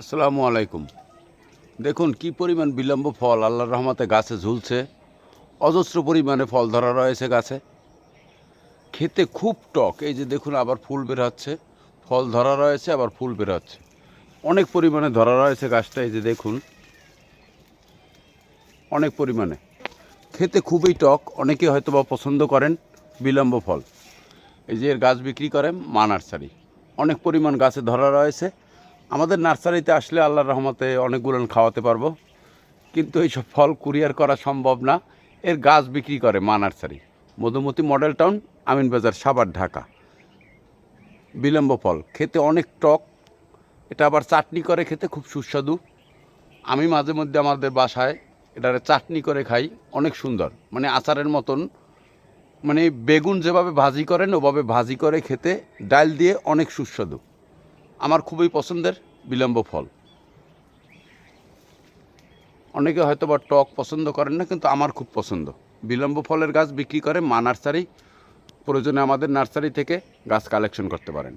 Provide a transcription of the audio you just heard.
আসসালামু আলাইকুম। দেখুন, কি পরিমাণ বিলম্ব ফল আল্লাহর রহমতে গাছে ঝুলছে। অজস্র পরিমাণে ফল ধরা রয়েছে গাছে। খেতে খুব টক। এই যে দেখুন, আবার ফুল বের হচ্ছে। ফল ধরা রয়েছে, আবার ফুল বের হচ্ছে। অনেক পরিমাণে ধরা রয়েছে গাছটা, এই যে দেখুন। অনেক পরিমাণে। খেতে খুবই টক। অনেকে হয়তো বা পছন্দ করেন বিলম্ব ফল। এই যে এর গাছ বিক্রি করে মা নার্সারি অনেক পরিমাণ গাছে ধরা রয়েছে। আমাদের নার্সারিতে আসলে আল্লাহর রহমতে অনেকগুলো খাওয়াতে পারব। কিন্তু এইসব ফল কুরিয়ার করা সম্ভব না। এর গাছ বিক্রি করে মা nursery. Madhumati model town Aminbazar Savar Dhaka. বিলম্ব ফল। খেতে অনেক টক। এটা আবার চাটনি করে খেতে খুব সুস্বাদু। আমি মাঝে মধ্যে আমাদের বাসায় এটার চাটনি করে খাই। অনেক সুন্দর। মানে আচারের মতন। মানে বেগুন যেভাবে ভাজি করেন, ওভাবে ভাজি করে খেতে, ডাল দিয়ে অনেক সুস্বাদু। আমার খুবই পছন্দের বিলম্ব ফল। অনেকে হয়তো বা টক পছন্দ করেন না, কিন্তু আমার খুব পছন্দ। বিলম্ব ফলের গাছ বিক্রি করে মা নার্সারি, প্রয়োজনে আমাদের নার্সারি থেকে গাছ কালেকশন করতে পারেন।